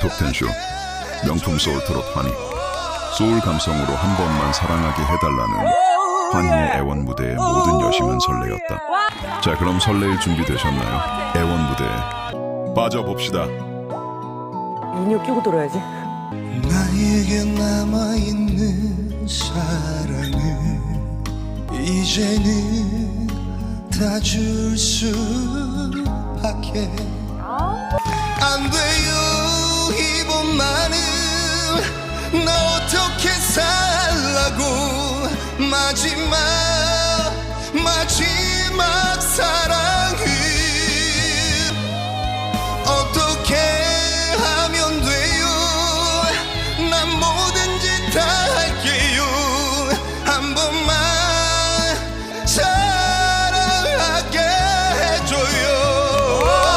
톱텐쇼 명품 소울 트롯 환희. 소울 감성으로 한 번만 사랑하게 해달라는 환희의 애원 무대에 모든 여심은 설레었다. 자 그럼 설레일 준비 되셨나요? 애원 무대에 빠져봅시다. 인형 끼고 들어야지. 나에게 남아있는 사랑을 이제는 다 줄 수밖에 안돼 마지막 마지막 사랑을 어떻게 하면 돼요? 난 뭐든지 다할